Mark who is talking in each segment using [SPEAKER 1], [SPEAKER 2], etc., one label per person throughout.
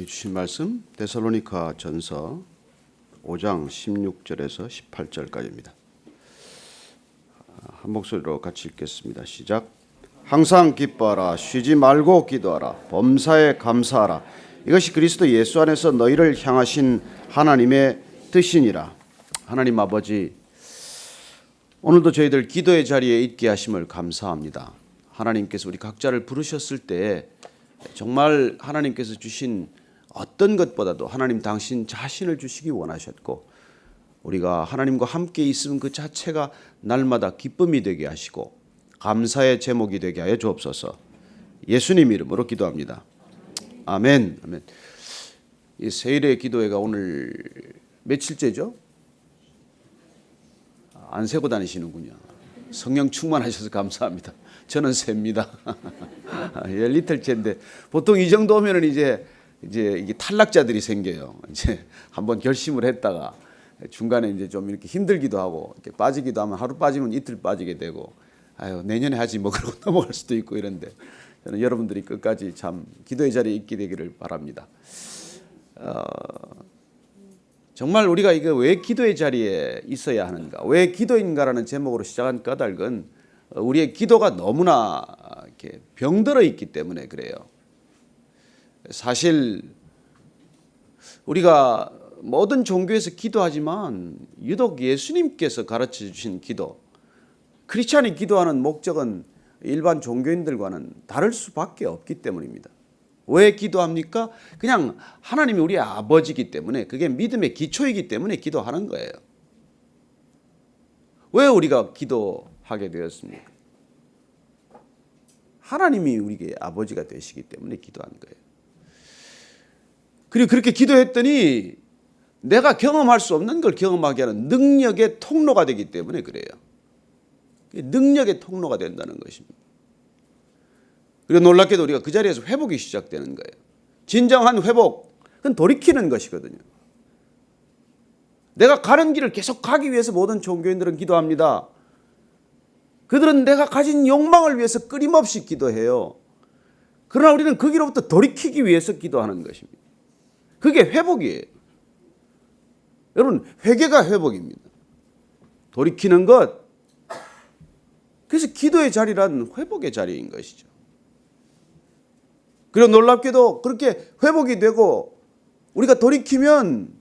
[SPEAKER 1] 우리에게 주신 말씀 데살로니가 전서 5장 16절에서 18절까지입니다. 한 목소리로 같이 읽겠습니다. 시작. 항상 기뻐하라 쉬지 말고 기도하라 범사에 감사하라 이것이 그리스도 예수 안에서 너희를 향하신 하나님의 뜻이니라. 하나님 아버지 오늘도 저희들 기도의 자리에 있게 하심을 감사합니다. 하나님께서 우리 각자를 부르셨을 때 정말 하나님께서 주신 어떤 것보다도 하나님 당신 자신을 주시기 원하셨고 우리가 하나님과 함께 있음 그 자체가 날마다 기쁨이 되게 하시고 감사의 제목이 되게 하여 주옵소서. 예수님 이름으로 기도합니다. 아멘. 아멘. 이 세일의 기도회가 오늘 며칠째죠? 안 세고 다니시는군요. 성령 충만하셔서 감사합니다. 저는 셉니다. 예, 리틀째인데 보통 이 정도 오면은 이제 이제 이게 탈락자들이 생겨요. 이제 한번 결심을 했다가 중간에 이제 좀 이렇게 힘들기도 하고 이렇게 빠지기도 하면 하루 빠지면 이틀 빠지게 되고 아유 내년에 하지 뭐 그러고 넘어갈 수도 있고 이런데 저는 여러분들이 끝까지 참 기도의 자리에 있게 되기를 바랍니다. 어, 정말 우리가 이거 왜 기도의 자리에 있어야 하는가, 왜 기도인가라는 제목으로 시작한 까닭은 우리의 기도가 너무나 이렇게 병들어 있기 때문에 그래요. 사실 우리가 모든 종교에서 기도하지만 유독 예수님께서 가르쳐 주신 기도, 크리스찬이 기도하는 목적은 일반 종교인들과는 다를 수밖에 없기 때문입니다. 왜 기도합니까? 그냥 하나님이 우리 아버지이기 때문에 그게 믿음의 기초이기 때문에 기도하는 거예요. 왜 우리가 기도하게 되었습니까? 하나님이 우리에게 아버지가 되시기 때문에 기도하는 거예요. 그리고 그렇게 기도했더니 내가 경험할 수 없는 걸 경험하게 하는 능력의 통로가 되기 때문에 그래요. 능력의 통로가 된다는 것입니다. 그리고 놀랍게도 우리가 그 자리에서 회복이 시작되는 거예요. 진정한 회복, 그건 돌이키는 것이거든요. 내가 가는 길을 계속 가기 위해서 모든 종교인들은 기도합니다. 그들은 내가 가진 욕망을 위해서 끊임없이 기도해요. 그러나 우리는 그 길로부터 돌이키기 위해서 기도하는 것입니다. 그게 회복이에요. 여러분, 회개가 회복입니다. 돌이키는 것. 그래서 기도의 자리란 회복의 자리인 것이죠. 그리고 놀랍게도 그렇게 회복이 되고 우리가 돌이키면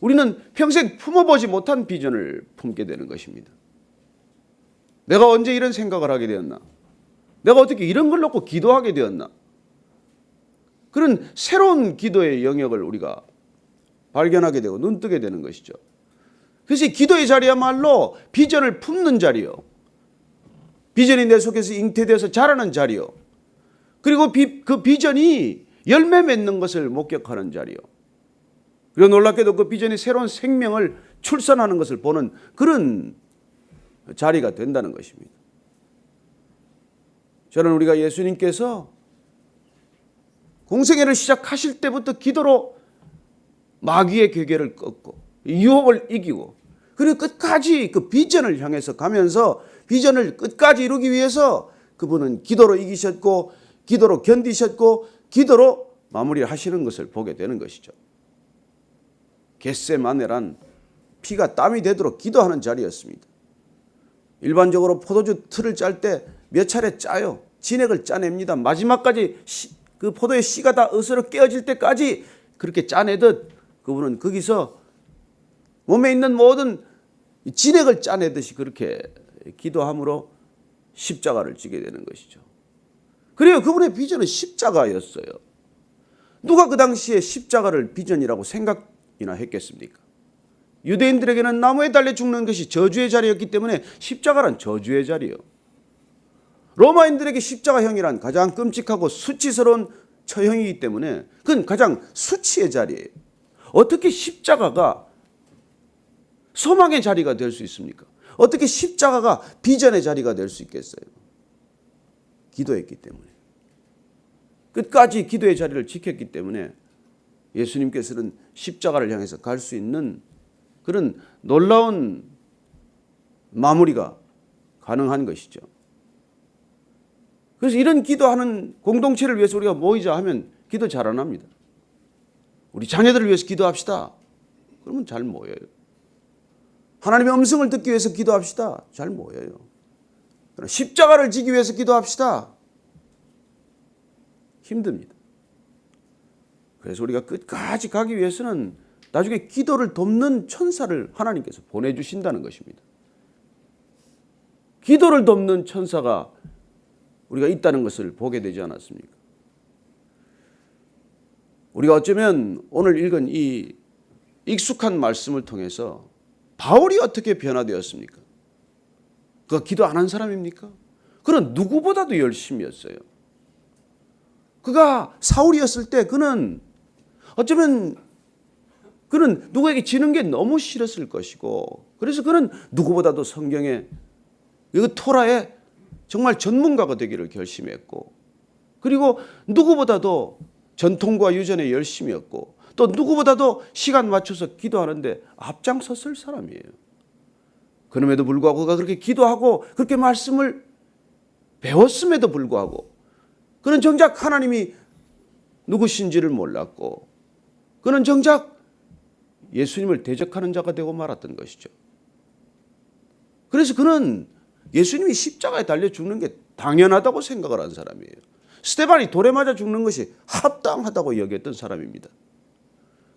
[SPEAKER 1] 우리는 평생 품어보지 못한 비전을 품게 되는 것입니다. 내가 언제 이런 생각을 하게 되었나? 내가 어떻게 이런 걸 놓고 기도하게 되었나? 그런 새로운 기도의 영역을 우리가 발견하게 되고 눈뜨게 되는 것이죠. 그래서 기도의 자리야말로 비전을 품는 자리요. 비전이 내 속에서 잉태되어서 자라는 자리요. 그리고 비, 그 비전이 열매 맺는 것을 목격하는 자리요. 그리고 놀랍게도 그 비전이 새로운 생명을 출산하는 것을 보는 그런 자리가 된다는 것입니다. 저는 우리가 예수님께서 공생애를 시작하실 때부터 기도로 마귀의 괴계를 꺾고 유혹을 이기고 그리고 끝까지 그 비전을 향해서 가면서 비전을 끝까지 이루기 위해서 그분은 기도로 이기셨고 기도로 견디셨고 기도로 마무리를 하시는 것을 보게 되는 것이죠. 겟세마네란 피가 땀이 되도록 기도하는 자리였습니다. 일반적으로 포도주 틀을 짤 때 몇 차례 짜요. 진액을 짜냅니다. 마지막까지 시, 그 포도의 씨가 다 으스러 깨어질 때까지 그렇게 짜내듯 그분은 거기서 몸에 있는 모든 진액을 짜내듯이 그렇게 기도함으로 십자가를 지게 되는 것이죠. 그래요. 그분의 비전은 십자가였어요. 누가 그 당시에 십자가를 비전이라고 생각이나 했겠습니까? 유대인들에게는 나무에 달려 죽는 것이 저주의 자리였기 때문에 십자가란 저주의 자리요. 로마인들에게 십자가형이란 가장 끔찍하고 수치스러운 처형이기 때문에 그건 가장 수치의 자리예요. 어떻게 십자가가 소망의 자리가 될 수 있습니까? 어떻게 십자가가 비전의 자리가 될 수 있겠어요? 기도했기 때문에. 끝까지 기도의 자리를 지켰기 때문에 예수님께서는 십자가를 향해서 갈 수 있는 그런 놀라운 마무리가 가능한 것이죠. 그래서 이런 기도하는 공동체를 위해서 우리가 모이자 하면 기도 잘 안 합니다. 우리 자녀들을 위해서 기도합시다. 그러면 잘 모여요. 하나님의 음성을 듣기 위해서 기도합시다. 잘 모여요. 십자가를 지기 위해서 기도합시다. 힘듭니다. 그래서 우리가 끝까지 가기 위해서는 나중에 기도를 돕는 천사를 하나님께서 보내주신다는 것입니다. 기도를 돕는 천사가 우리가 있다는 것을 보게 되지 않았습니까? 우리가 어쩌면 오늘 읽은 이 익숙한 말씀을 통해서 바울이 어떻게 변화되었습니까? 그가 기도 안 한 사람입니까? 그는 누구보다도 열심히 했어요. 그가 사울이었을 때 그는 어쩌면 그는 누구에게 지는 게 너무 싫었을 것이고 그래서 그는 누구보다도 성경에 이 토라에 정말 전문가가 되기를 결심했고 그리고 누구보다도 전통과 유전에 열심히 했고 또 누구보다도 시간 맞춰서 기도하는데 앞장섰을 사람이에요. 그럼에도 불구하고 그가 그렇게 기도하고 그렇게 말씀을 배웠음에도 불구하고 그는 정작 하나님이 누구신지를 몰랐고 그는 정작 예수님을 대적하는 자가 되고 말았던 것이죠. 그래서 그는 예수님이 십자가에 달려 죽는 게 당연하다고 생각을 한 사람이에요. 스테반이 돌에 맞아 죽는 것이 합당하다고 여겼던 사람입니다.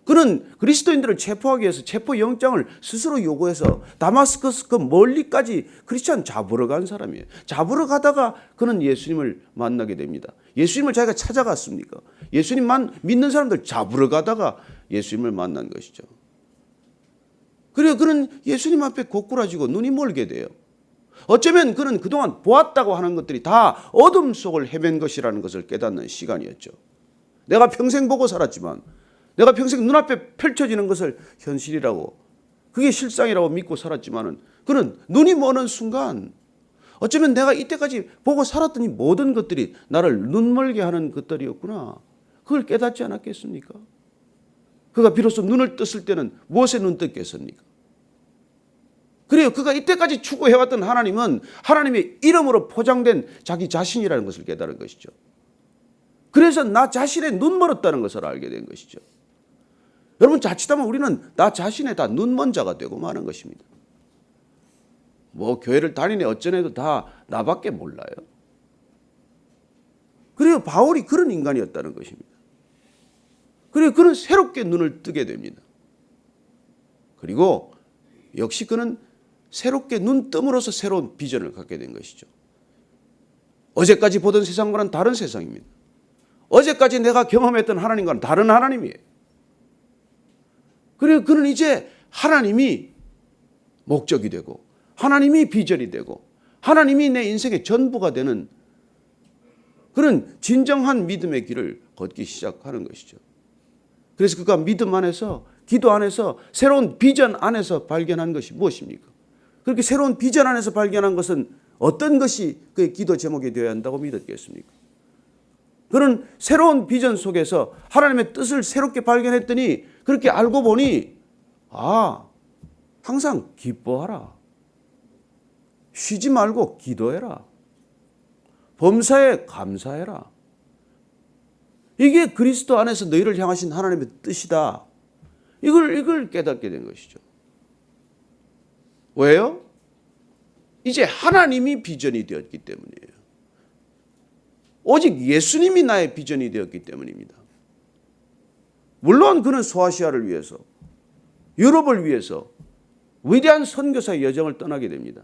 [SPEAKER 1] 그는 그리스도인들을 체포하기 위해서 체포 영장을 스스로 요구해서 다마스커스 그 멀리까지 크리스천 잡으러 간 사람이에요. 잡으러 가다가 그는 예수님을 만나게 됩니다. 예수님을 자기가 찾아갔습니까? 예수님만 믿는 사람들 잡으러 가다가 예수님을 만난 것이죠. 그래요. 그는 예수님 앞에 고꾸라지고 눈이 멀게 돼요. 어쩌면 그는 그동안 보았다고 하는 것들이 다 어둠 속을 헤맨 것이라는 것을 깨닫는 시간이었죠. 내가 평생 보고 살았지만 내가 평생 눈앞에 펼쳐지는 것을 현실이라고 그게 실상이라고 믿고 살았지만은 그는 눈이 머는 순간 어쩌면 내가 이때까지 보고 살았던 이 모든 것들이 나를 눈멀게 하는 것들이었구나. 그걸 깨닫지 않았겠습니까? 그가 비로소 눈을 떴을 때는 무엇에 눈 떴겠습니까? 그래요. 그가 이때까지 추구해왔던 하나님은 하나님의 이름으로 포장된 자기 자신이라는 것을 깨달은 것이죠. 그래서 나 자신의 눈 멀었다는 것을 알게 된 것이죠. 여러분 자칫하면 우리는 나 자신의 다 눈먼 자가 되고 마는 것입니다. 뭐 교회를 다니네 어쩌네도 다 나밖에 몰라요. 그래요. 바울이 그런 인간이었다는 것입니다. 그래요. 그는 새롭게 눈을 뜨게 됩니다. 그리고 역시 그는 새롭게 눈 뜸으로써 새로운 비전을 갖게 된 것이죠. 어제까지 보던 세상과는 다른 세상입니다. 어제까지 내가 경험했던 하나님과는 다른 하나님이에요. 그래서 그는 이제 하나님이 목적이 되고 하나님이 비전이 되고 하나님이 내 인생의 전부가 되는 그런 진정한 믿음의 길을 걷기 시작하는 것이죠. 그래서 그가 믿음 안에서 기도 안에서 새로운 비전 안에서 발견한 것이 무엇입니까? 그렇게 새로운 비전 안에서 발견한 것은 어떤 것이 그의 기도 제목이 되어야 한다고 믿었겠습니까? 그런 새로운 비전 속에서 하나님의 뜻을 새롭게 발견했더니 그렇게 알고 보니 아 항상 기뻐하라. 쉬지 말고 기도해라. 범사에 감사해라. 이게 그리스도 안에서 너희를 향하신 하나님의 뜻이다. 이걸 이걸 깨닫게 된 것이죠 왜요? 이제 하나님이 비전이 되었기 때문이에요 오직 예수님이 나의 비전이 되었기 때문입니다. 물론 그는 소아시아를 위해서 유럽을 위해서 위대한 선교사의 여정을 떠나게 됩니다.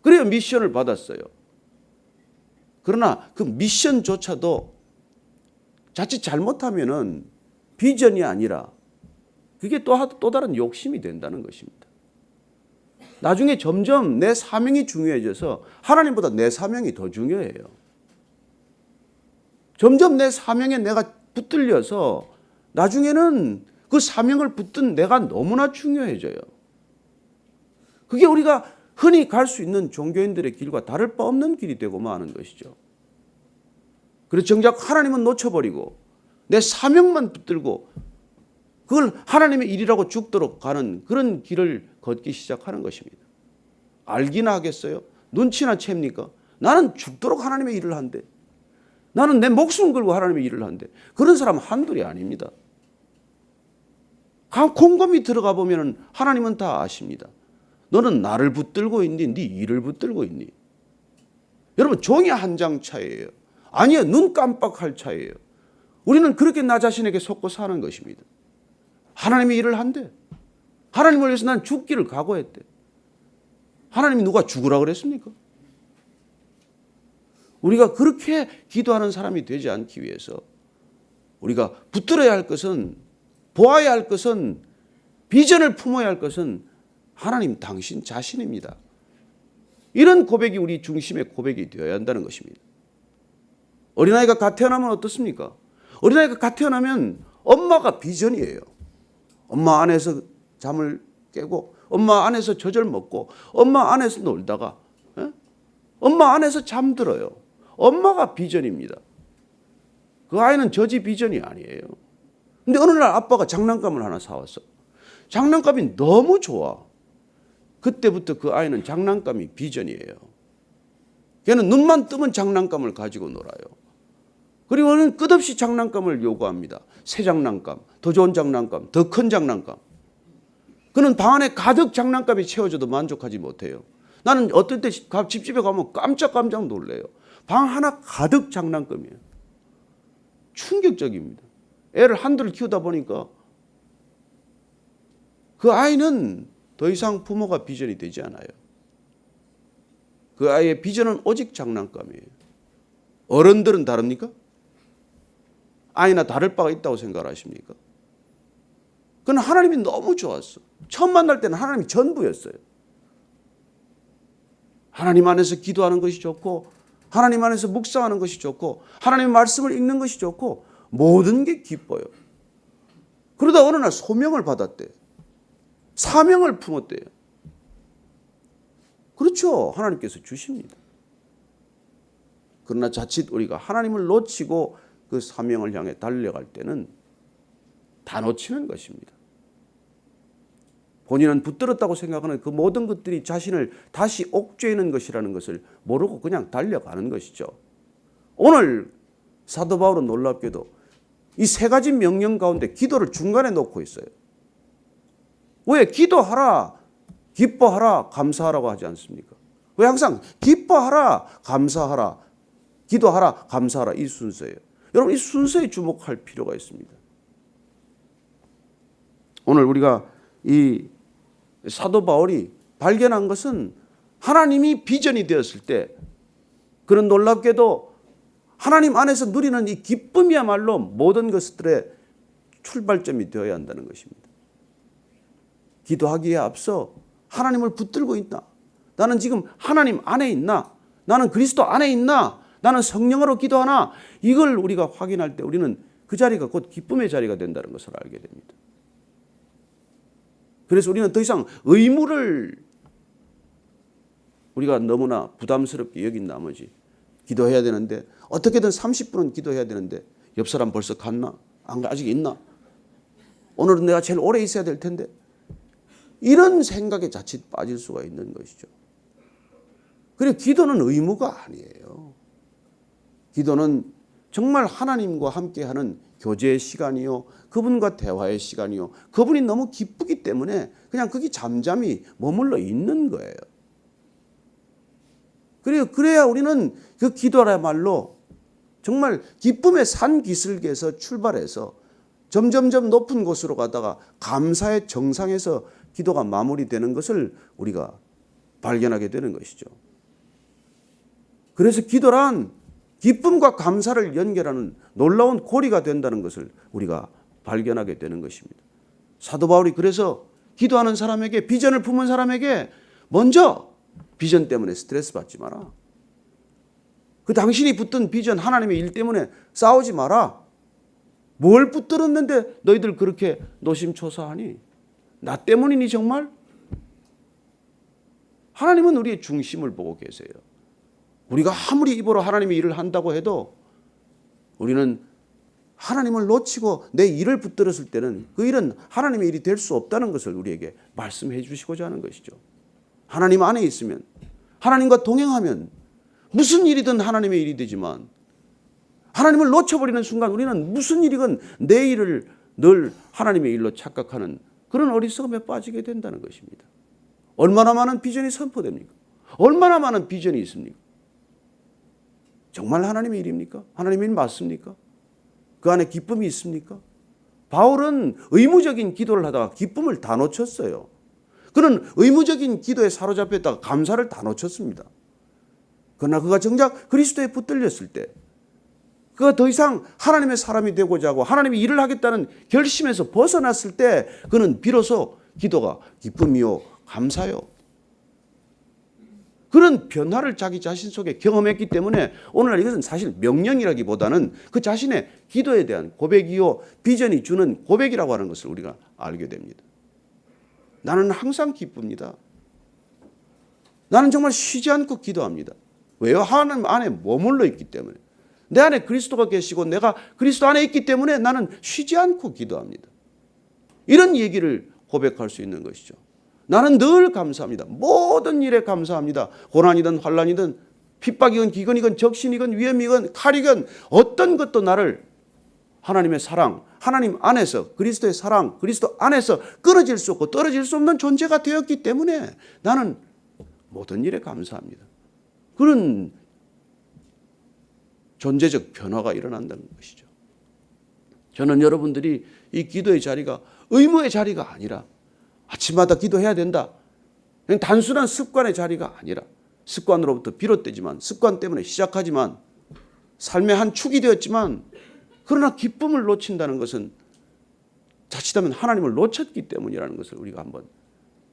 [SPEAKER 1] 그래야 미션을 받았어요. 그러나 그 미션조차도 자칫 잘못하면은 비전이 아니라 그게 또, 또 다른 욕심이 된다는 것입니다. 나중에 점점 내 사명이 중요해져서 하나님보다 내 사명이 더 중요해요. 점점 내 사명에 내가 붙들려서 나중에는 그 사명을 붙든 내가 너무나 중요해져요. 그게 우리가 흔히 갈 수 있는 종교인들의 길과 다를 바 없는 길이 되고 마는 것이죠. 그래서 정작 하나님은 놓쳐버리고 내 사명만 붙들고 그걸 하나님의 일이라고 죽도록 가는 그런 길을 걷기 시작하는 것입니다. 알기나 하겠어요? 눈치나 챕니까? 나는 죽도록 하나님의 일을 한대. 나는 내 목숨 걸고 하나님의 일을 하는데 그런 사람 한둘이 아닙니다. 가- 곰곰이 들어가 보면은 하나님은 다 아십니다. 너는 나를 붙들고 있니? 네 일을 붙들고 있니? 여러분 종이 한 장 차이예요. 아니요 눈 깜빡할 차이예요. 우리는 그렇게 나 자신에게 속고 사는 것입니다. 하나님이 일을 한대. 하나님을 위해서 난 죽기를 각오했대. 하나님이 누가 죽으라 그랬습니까? 우리가 그렇게 기도하는 사람이 되지 않기 위해서 우리가 붙들어야 할 것은 보아야 할 것은 비전을 품어야 할 것은 하나님 당신 자신입니다. 이런 고백이 우리 중심의 고백이 되어야 한다는 것입니다. 어린아이가 갓 태어나면 어떻습니까? 어린아이가 갓 태어나면 엄마가 비전이에요. 엄마 안에서 잠을 깨고 엄마 안에서 젖을 먹고 엄마 안에서 놀다가 예? 엄마 안에서 잠들어요. 엄마가 비전입니다. 그 아이는 저지 비전이 아니에요. 근데 어느 날 아빠가 장난감을 하나 사왔어. 장난감이 너무 좋아. 그때부터 그 아이는 장난감이 비전이에요. 걔는 눈만 뜨면 장난감을 가지고 놀아요. 그리고는 끝없이 장난감을 요구합니다. 새 장난감, 더 좋은 장난감, 더 큰 장난감. 그는 방 안에 가득 장난감이 채워져도 만족하지 못해요. 나는 어떨 때 집집에 가면 깜짝깜짝 놀래요. 방 하나 가득 장난감이에요. 충격적입니다. 애를 한둘 키우다 보니까 그 아이는 더 이상 부모가 비전이 되지 않아요. 그 아이의 비전은 오직 장난감이에요. 어른들은 다릅니까? 아이나 다를 바가 있다고 생각하십니까? 그건 하나님이 너무 좋았어. 처음 만날 때는 하나님이 전부였어요. 하나님 안에서 기도하는 것이 좋고, 하나님 안에서 묵상하는 것이 좋고, 하나님의 말씀을 읽는 것이 좋고, 모든 게 기뻐요. 그러다 어느 날 소명을 받았대. 사명을 품었대요. 그렇죠. 하나님께서 주십니다. 그러나 자칫 우리가 하나님을 놓치고 그 사명을 향해 달려갈 때는 다 놓치는 것입니다. 본인은 붙들었다고 생각하는 그 모든 것들이 자신을 다시 옥죄이는 것이라는 것을 모르고 그냥 달려가는 것이죠. 오늘 사도 바울은 놀랍게도 이 세 가지 명령 가운데 기도를 중간에 놓고 있어요. 왜 기도하라, 기뻐하라, 감사하라고 하지 않습니까? 왜 항상 기뻐하라, 감사하라, 기도하라, 감사하라 이 순서예요. 여러분 이 순서에 주목할 필요가 있습니다. 오늘 우리가 이 사도 바울이 발견한 것은 하나님이 비전이 되었을 때 그런 놀랍게도 하나님 안에서 누리는 이 기쁨이야말로 모든 것들의 출발점이 되어야 한다는 것입니다. 기도하기에 앞서 하나님을 붙들고 있다. 나는 지금 하나님 안에 있나? 나는 그리스도 안에 있나? 나는 성령으로 기도하나? 이걸 우리가 확인할 때 우리는 그 자리가 곧 기쁨의 자리가 된다는 것을 알게 됩니다. 그래서 우리는 더 이상 의무를 우리가 너무나 부담스럽게 여긴 나머지 기도해야 되는데 어떻게든 30분은 기도해야 되는데 옆 사람 벌써 갔나? 안 가- 아직 있나? 오늘은 내가 제일 오래 있어야 될 텐데 이런 생각에 자칫 빠질 수가 있는 것이죠. 그리고 기도는 의무가 아니에요. 기도는 정말 하나님과 함께하는 교제의 시간이요, 그분과 대화의 시간이요, 그분이 너무 기쁘기 때문에 그냥 거기 잠잠히 머물러 있는 거예요. 그래요. 그래야 우리는 그 기도야말로 정말 기쁨의 산 기슭에서 출발해서 점점점 높은 곳으로 가다가 감사의 정상에서 기도가 마무리되는 것을 우리가 발견하게 되는 것이죠. 그래서 기도란 기쁨과 감사를 연결하는 놀라운 고리가 된다는 것을 우리가 발견하게 되는 것입니다. 사도 바울이 그래서 기도하는 사람에게 비전을 품은 사람에게 먼저 비전 때문에 스트레스 받지 마라. 그 당신이 붙든 비전 하나님의 일 때문에 싸우지 마라. 뭘 붙들었는데 너희들 그렇게 노심초사하니? 나 때문이니 정말? 하나님은 우리의 중심을 보고 계세요. 우리가 아무리 입으로 하나님의 일을 한다고 해도 우리는 하나님을 놓치고 내 일을 붙들었을 때는 그 일은 하나님의 일이 될 수 없다는 것을 우리에게 말씀해 주시고자 하는 것이죠. 하나님 안에 있으면 하나님과 동행하면 무슨 일이든 하나님의 일이 되지만 하나님을 놓쳐버리는 순간 우리는 무슨 일이건 내 일을 늘 하나님의 일로 착각하는 그런 어리석음에 빠지게 된다는 것입니다. 얼마나 많은 비전이 선포됩니까? 얼마나 많은 비전이 있습니까? 정말 하나님의 일입니까? 하나님의 일 맞습니까? 그 안에 기쁨이 있습니까? 바울은 의무적인 기도를 하다가 기쁨을 다 놓쳤어요. 그는 의무적인 기도에 사로잡혔다가 감사를 다 놓쳤습니다. 그러나 그가 정작 그리스도에 붙들렸을 때 그가 더 이상 하나님의 사람이 되고자 하고 하나님의 일을 하겠다는 결심에서 벗어났을 때 그는 비로소 기도가 기쁨이요 감사요 그런 변화를 자기 자신 속에 경험했기 때문에 오늘날 이것은 사실 명령이라기보다는 그 자신의 기도에 대한 고백이요 비전이 주는 고백이라고 하는 것을 우리가 알게 됩니다. 나는 항상 기쁩니다. 나는 정말 쉬지 않고 기도합니다. 왜요? 하나님 안에 머물러 있기 때문에. 내 안에 그리스도가 계시고 내가 그리스도 안에 있기 때문에 나는 쉬지 않고 기도합니다. 이런 얘기를 고백할 수 있는 것이죠. 나는 늘 감사합니다. 모든 일에 감사합니다. 고난이든 환란이든 핍박이건 기근이건 적신이건 위험이건 칼이건 어떤 것도 나를 하나님의 사랑, 하나님 안에서 그리스도의 사랑, 그리스도 안에서 끊어질 수 없고 떨어질 수 없는 존재가 되었기 때문에 나는 모든 일에 감사합니다. 그런 존재적 변화가 일어난다는 것이죠. 저는 여러분들이 이 기도의 자리가 의무의 자리가 아니라 아침마다 기도해야 된다. 그냥 단순한 습관의 자리가 아니라 습관으로부터 비롯되지만 습관 때문에 시작하지만 삶의 한 축이 되었지만 그러나 기쁨을 놓친다는 것은 자칫하면 하나님을 놓쳤기 때문이라는 것을 우리가 한번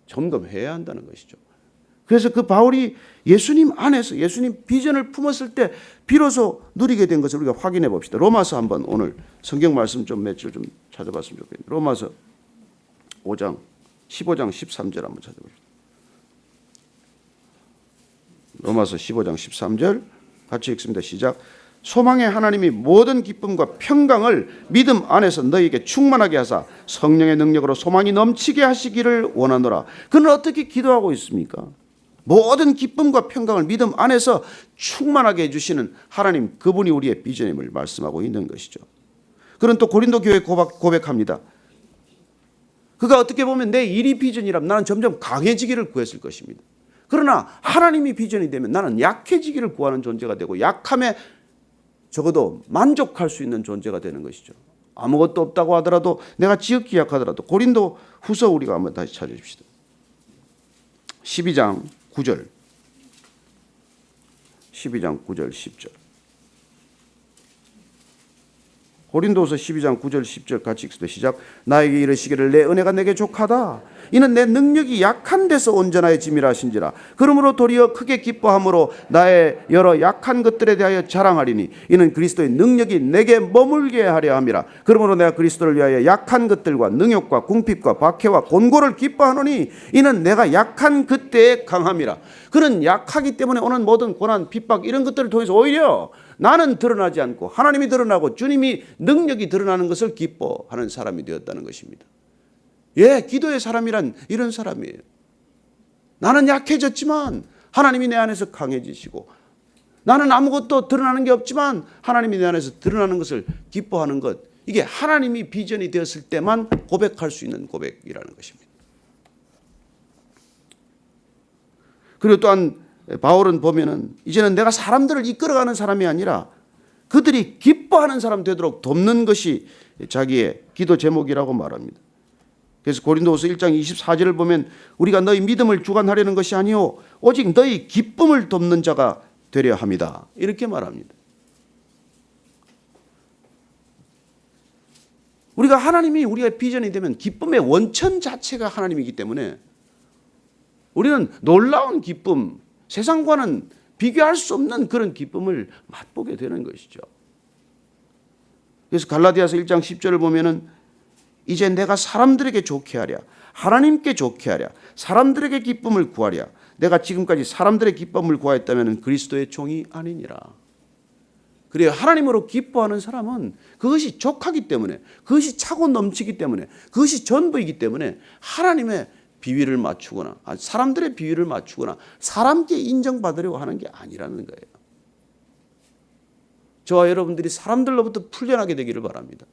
[SPEAKER 1] 점검해야 한다는 것이죠. 그래서 그 바울이 예수님 안에서 예수님 비전을 품었을 때 비로소 누리게 된 것을 우리가 확인해 봅시다. 로마서 한번 오늘 성경 말씀 좀 몇 줄 좀 찾아봤으면 좋겠네요. 로마서 5장 15장 13절 한번 찾아봅시다. 로마서 15장 13절 같이 읽습니다. 시작. 소망의 하나님이 모든 기쁨과 평강을 믿음 안에서 너희에게 충만하게 하사 성령의 능력으로 소망이 넘치게 하시기를 원하노라. 그는 어떻게 기도하고 있습니까? 모든 기쁨과 평강을 믿음 안에서 충만하게 해주시는 하나님 그분이 우리의 비전임을 말씀하고 있는 것이죠. 그는 또 고린도 교회 고백합니다. 그가 어떻게 보면 내 일이 비전이라면 나는 점점 강해지기를 구했을 것입니다. 그러나 하나님이 비전이 되면 나는 약해지기를 구하는 존재가 되고 약함에 적어도 만족할 수 있는 존재가 되는 것이죠. 아무것도 없다고 하더라도 내가 지극히 약하더라도 고린도 후서 우리가 한번 다시 찾아줍시다. 12장 9절 12장 9절 10절 고린도서 12장 9절 10절 같이 읽습니다. 시작. 나에게 이르시기를 내 은혜가 내게 족하다. 이는 내 능력이 약한 데서 온전하여 짐이라 하신지라. 그러므로 도리어 크게 기뻐함으로 나의 여러 약한 것들에 대하여 자랑하리니 이는 그리스도의 능력이 내게 머물게 하려 함이라. 그러므로 내가 그리스도를 위하여 약한 것들과 능욕과 궁핍과 박해와 곤고를 기뻐하노니 이는 내가 약한 그때에 강함이라. 그는 약하기 때문에 오는 모든 고난, 핍박 이런 것들을 통해서 오히려 나는 드러나지 않고 하나님이 드러나고 주님이 능력이 드러나는 것을 기뻐하는 사람이 되었다는 것입니다. 예, 기도의 사람이란 이런 사람이에요. 나는 약해졌지만 하나님이 내 안에서 강해지시고 나는 아무것도 드러나는 게 없지만 하나님이 내 안에서 드러나는 것을 기뻐하는 것 이게 하나님이 비전이 되었을 때만 고백할 수 있는 고백이라는 것입니다. 그리고 또한 바울은 보면은 이제는 내가 사람들을 이끌어가는 사람이 아니라 그들이 기뻐하는 사람 되도록 돕는 것이 자기의 기도 제목이라고 말합니다. 그래서 고린도후서 1장 24절을 보면 우리가 너희 믿음을 주관하려는 것이 아니요 오직 너희 기쁨을 돕는 자가 되려 합니다. 이렇게 말합니다. 우리가 하나님이 우리의 비전이 되면 기쁨의 원천 자체가 하나님이기 때문에 우리는 놀라운 기쁨, 세상과는 비교할 수 없는 그런 기쁨을 맛보게 되는 것이죠. 그래서 갈라디아서 1장 10절을 보면은 이제 내가 사람들에게 좋게 하랴 하나님께 좋게 하랴 사람들에게 기쁨을 구하랴 내가 지금까지 사람들의 기쁨을 구하였다면 그리스도의 종이 아니니라. 그래요. 하나님으로 기뻐하는 사람은 그것이 족하기 때문에 그것이 차고 넘치기 때문에 그것이 전부이기 때문에 하나님의 비위를 맞추거나 사람들의 비위를 맞추거나 사람께 인정받으려고 하는 게 아니라는 거예요. 저와 여러분들이 사람들로부터 풀려나게 되기를 바랍니다.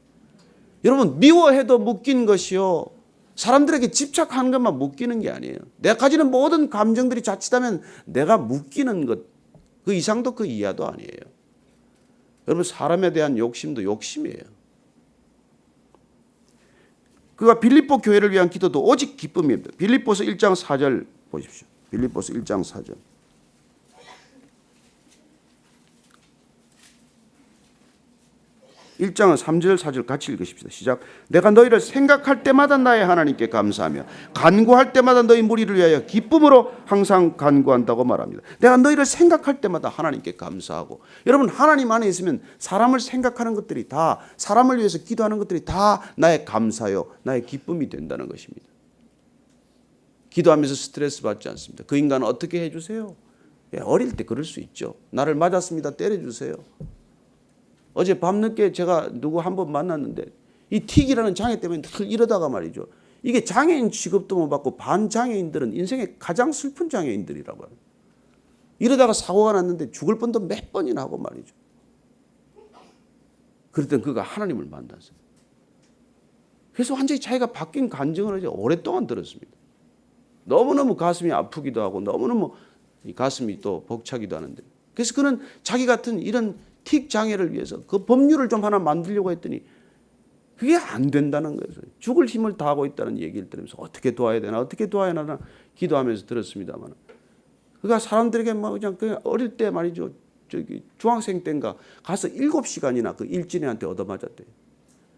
[SPEAKER 1] 여러분 미워해도 묶인 것이요. 사람들에게 집착하는 것만 묶이는 게 아니에요. 내가 가지는 모든 감정들이 자칫하면 내가 묶이는 것, 그 이상도 그 이하도 아니에요. 여러분 사람에 대한 욕심도 욕심이에요. 그가 빌립보 교회를 위한 기도도 오직 기쁨입니다. 빌립보서 1장 4절 보십시오. 빌립보서 1장 4절. 1장은 3절 4절 같이 읽으십시다. 시작. 내가 너희를 생각할 때마다 나의 하나님께 감사하며 간구할 때마다 너희 무리를 위하여 기쁨으로 항상 간구한다고 말합니다. 내가 너희를 생각할 때마다 하나님께 감사하고 여러분 하나님 안에 있으면 사람을 생각하는 것들이 다 사람을 위해서 기도하는 것들이 다 나의 감사요 나의 기쁨이 된다는 것입니다. 기도하면서 스트레스 받지 않습니다. 그 인간은 어떻게 해주세요? 예, 어릴 때 그럴 수 있죠. 나를 맞았습니다. 때려주세요. 어제 밤늦게 제가 누구 한 번 만났는데 이 틱이라는 장애 때문에 늘 이러다가 말이죠. 이게 장애인 취급도 못 받고 반장애인들은 인생의 가장 슬픈 장애인들이라고 해요. 이러다가 사고가 났는데 죽을 뻔도 몇 번이나 하고 말이죠. 그랬더니 그가 하나님을 만났어요. 그래서 완전히 자기가 바뀐 간증을 이제 오랫동안 들었습니다. 너무너무 가슴이 아프기도 하고 너무너무 이 가슴이 또 벅차기도 하는데 그래서 그는 자기 같은 이런 틱 장애를 위해서 그 법률을 좀 하나 만들려고 했더니 그게 안 된다는 거예요. 죽을 힘을 다하고 있다는 얘기를 들으면서 어떻게 도와야 되나 어떻게 도와야 하나 기도하면서 들었습니다만 그가 사람들에게 막 그냥 그 어릴 때 말이죠. 저기 중학생 때인가 가서 일곱 시간이나 그 일진이한테 얻어맞았대요.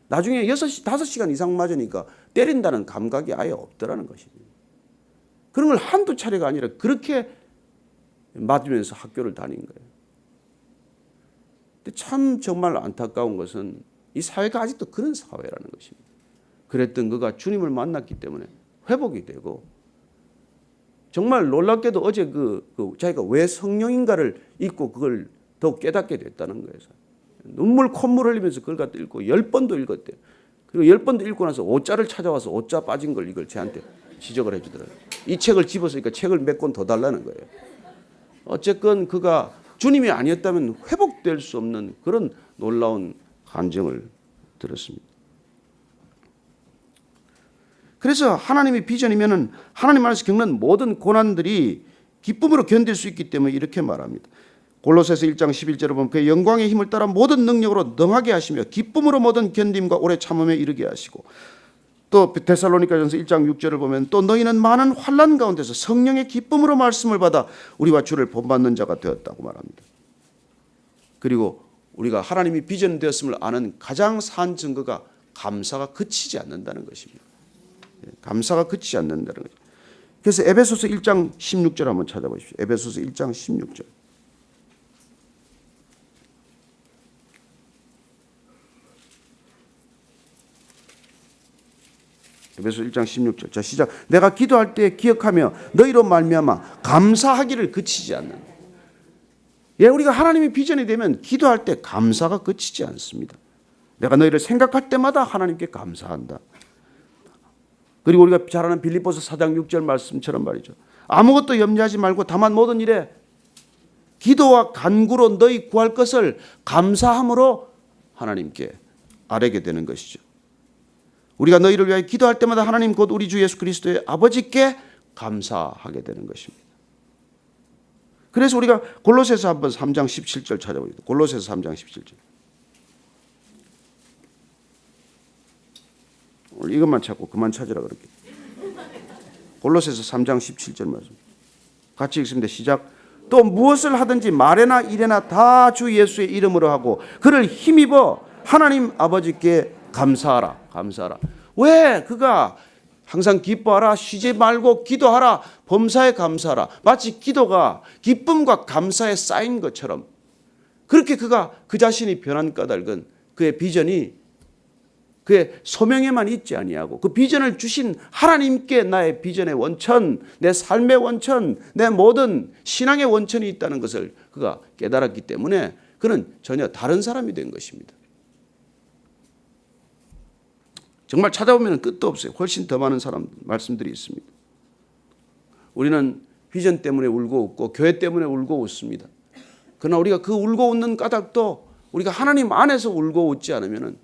[SPEAKER 1] 나중에 여섯 시 다섯 시간 이상 맞으니까 때린다는 감각이 아예 없더라는 것입니다. 그런 걸 한두 차례가 아니라 그렇게 맞으면서 학교를 다닌 거예요. 참 정말 안타까운 것은 이 사회가 아직도 그런 사회라는 것입니다. 그랬던 그가 주님을 만났기 때문에 회복이 되고 정말 놀랍게도 어제 그, 그 자기가 왜 성령인가를 읽고 그걸 더 깨닫게 됐다는 거예요. 눈물 콧물 흘리면서 그걸 갖다 읽고 열 번도 읽었대요. 그리고 열 번도 읽고 나서 오자를 찾아와서 오자 빠진 걸 이걸 제한테 지적을 해주더라고요. 이 책을 집었으니까 책을 몇 권 더 달라는 거예요. 어쨌건 그가 주님이 아니었다면 회복될 수 없는 그런 놀라운 간증을 들었습니다. 그래서 하나님의 비전이면은 하나님 안에서 겪는 모든 고난들이 기쁨으로 견딜 수 있기 때문에 이렇게 말합니다. 골로새서 1장 11절에 보면 그의 영광의 힘을 따라 모든 능력으로 능하게 하시며 기쁨으로 모든 견딤과 오래 참음에 이르게 하시고 또 데살로니가전서 1장 6절을 보면 또 너희는 많은 환난 가운데서 성령의 기쁨으로 말씀을 받아 우리와 주를 본받는 자가 되었다고 말합니다. 그리고 우리가 하나님이 비전 되었음을 아는 가장 산 증거가 감사가 그치지 않는다는 것입니다. 예, 감사가 그치지 않는다는 거죠. 그래서 에베소서 1장 16절 한번 찾아보십시오. 에베소서 1장 16절. 에베소 1장 16절. 자, 시작. 내가 기도할 때 기억하며 너희로 말미암아 감사하기를 그치지 않는. 예, 우리가 하나님의 비전이 되면 기도할 때 감사가 그치지 않습니다. 내가 너희를 생각할 때마다 하나님께 감사한다. 그리고 우리가 잘 아는 빌립보서 4장 6절 말씀처럼 말이죠. 아무것도 염려하지 말고 다만 모든 일에 기도와 간구로 너희 구할 것을 감사함으로 하나님께 아뢰게 되는 것이죠. 우리가 너희를 위하여 기도할 때마다 하나님 곧 우리 주 예수 그리스도의 아버지께 감사하게 되는 것입니다. 그래서 우리가 골로새서 한번 3장 17절 찾아보죠. 골로새서 3장 17절. 오늘 이것만 찾고 그만 찾으라 그렇게. 골로새서 3장 17절 말씀. 같이 읽습니다. 시작. 또 무엇을 하든지 말에나 일에나 다 주 예수의 이름으로 하고 그를 힘입어 하나님 아버지께 감사하라. 감사하라. 왜 그가 항상 기뻐하라 쉬지 말고 기도하라 범사에 감사하라 마치 기도가 기쁨과 감사에 쌓인 것처럼 그렇게 그가 그 자신이 변한 까닭은 그의 비전이 그의 소명에만 있지 아니하고 그 비전을 주신 하나님께 나의 비전의 원천, 내 삶의 원천, 내 모든 신앙의 원천이 있다는 것을 그가 깨달았기 때문에 그는 전혀 다른 사람이 된 것입니다. 정말 찾아보면 끝도 없어요. 훨씬 더 많은 사람 말씀들이 있습니다. 우리는 비전 때문에 울고 웃고 교회 때문에 울고 웃습니다. 그러나 우리가 그 울고 웃는 까닭도 우리가 하나님 안에서 울고 웃지 않으면은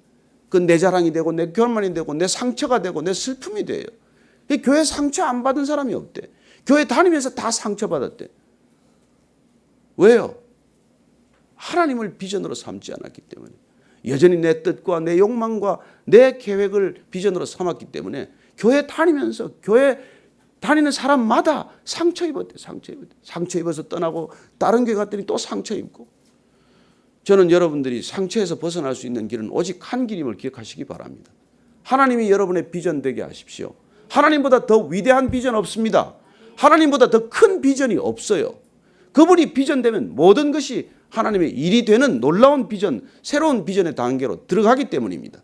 [SPEAKER 1] 그 내 자랑이 되고 내 결말이 되고 내 상처가 되고 내 슬픔이 돼요. 이 교회 상처 안 받은 사람이 없대. 교회 다니면서 다 상처 받았대. 왜요? 하나님을 비전으로 삼지 않았기 때문에 여전히 내 뜻과 내 욕망과 내 계획을 비전으로 삼았기 때문에 교회 다니면서 교회 다니는 사람마다 상처 입었대 상처 입었대 상처 입어서 떠나고 다른 교회 갔더니 또 상처 입고 저는 여러분들이 상처에서 벗어날 수 있는 길은 오직 한 길임을 기억하시기 바랍니다. 하나님이 여러분의 비전 되게 하십시오. 하나님보다 더 위대한 비전 없습니다. 하나님보다 더 큰 비전이 없어요. 그분이 비전 되면 모든 것이 하나님의 일이 되는 놀라운 비전, 새로운 비전의 단계로 들어가기 때문입니다.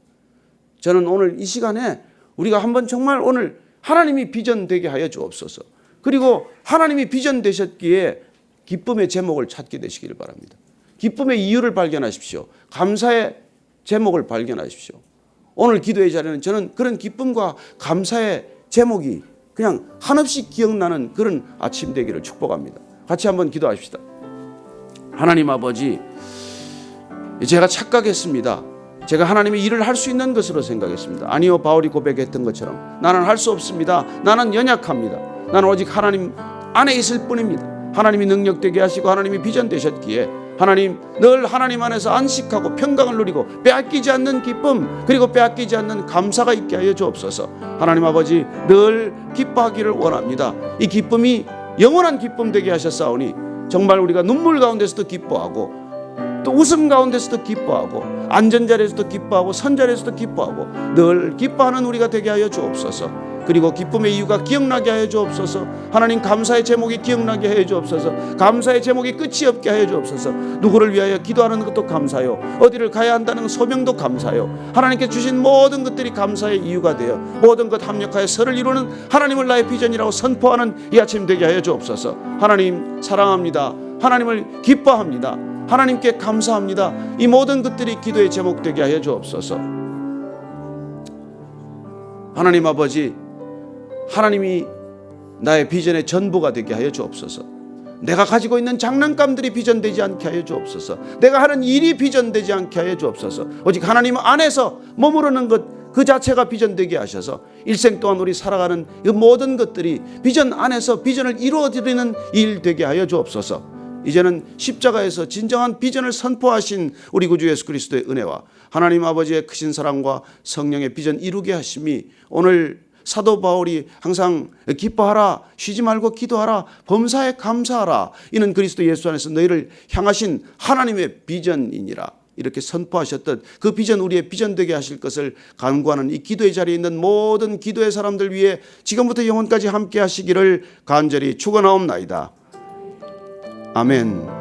[SPEAKER 1] 저는 오늘 이 시간에 우리가 한번 정말 오늘 하나님이 비전 되게 하여 주옵소서. 그리고 하나님이 비전 되셨기에 기쁨의 제목을 찾게 되시기를 바랍니다. 기쁨의 이유를 발견하십시오. 감사의 제목을 발견하십시오. 오늘 기도의 자리는 저는 그런 기쁨과 감사의 제목이 그냥 한없이 기억나는 그런 아침 되기를 축복합니다. 같이 한번 기도하십시다. 하나님 아버지, 제가 착각했습니다. 제가 하나님의 일을 할 수 있는 것으로 생각했습니다. 아니요, 바울이 고백했던 것처럼 나는 할 수 없습니다. 나는 연약합니다. 나는 오직 하나님 안에 있을 뿐입니다. 하나님이 능력되게 하시고 하나님이 비전 되셨기에 하나님 늘 하나님 안에서 안식하고 평강을 누리고 빼앗기지 않는 기쁨 그리고 빼앗기지 않는 감사가 있게 하여 주옵소서. 하나님 아버지 늘 기뻐하기를 원합니다. 이 기쁨이 영원한 기쁨 되게 하셨사오니 정말 우리가 눈물 가운데서도 기뻐하고 또 웃음 가운데서도 기뻐하고 안전자리에서도 기뻐하고 선자리에서도 기뻐하고 늘 기뻐하는 우리가 되게 하여 주옵소서. 그리고 기쁨의 이유가 기억나게 하여 주옵소서. 하나님 감사의 제목이 기억나게 하여 주옵소서. 감사의 제목이 끝이 없게 하여 주옵소서. 누구를 위하여 기도하는 것도 감사요. 어디를 가야 한다는 소명도 감사요. 하나님께 주신 모든 것들이 감사의 이유가 되어 모든 것 합력하여 설을 이루는 하나님을 나의 비전이라고 선포하는 이 아침 되게 하여 주옵소서. 하나님 사랑합니다. 하나님을 기뻐합니다. 하나님께 감사합니다. 이 모든 것들이 기도의 제목 되게 하여 주옵소서. 하나님 아버지, 하나님이 나의 비전의 전부가 되게 하여 주옵소서. 내가 가지고 있는 장난감들이 비전되지 않게 하여 주옵소서. 내가 하는 일이 비전되지 않게 하여 주옵소서. 오직 하나님 안에서 머무르는 것 그 자체가 비전되게 하셔서 일생 동안 우리 살아가는 이 모든 것들이 비전 안에서 비전을 이루어드리는 일 되게 하여 주옵소서. 이제는 십자가에서 진정한 비전을 선포하신 우리 구주 예수 그리스도의 은혜와 하나님 아버지의 크신 사랑과 성령의 비전 이루게 하심이 오늘 사도 바울이 항상 기뻐하라 쉬지 말고 기도하라 범사에 감사하라 이는 그리스도 예수 안에서 너희를 향하신 하나님의 비전이니라 이렇게 선포하셨던 그 비전 우리의 비전 되게 하실 것을 간구하는 이 기도의 자리에 있는 모든 기도의 사람들 위해 지금부터 영원까지 함께 하시기를 간절히 축원하옵나이다. 아멘.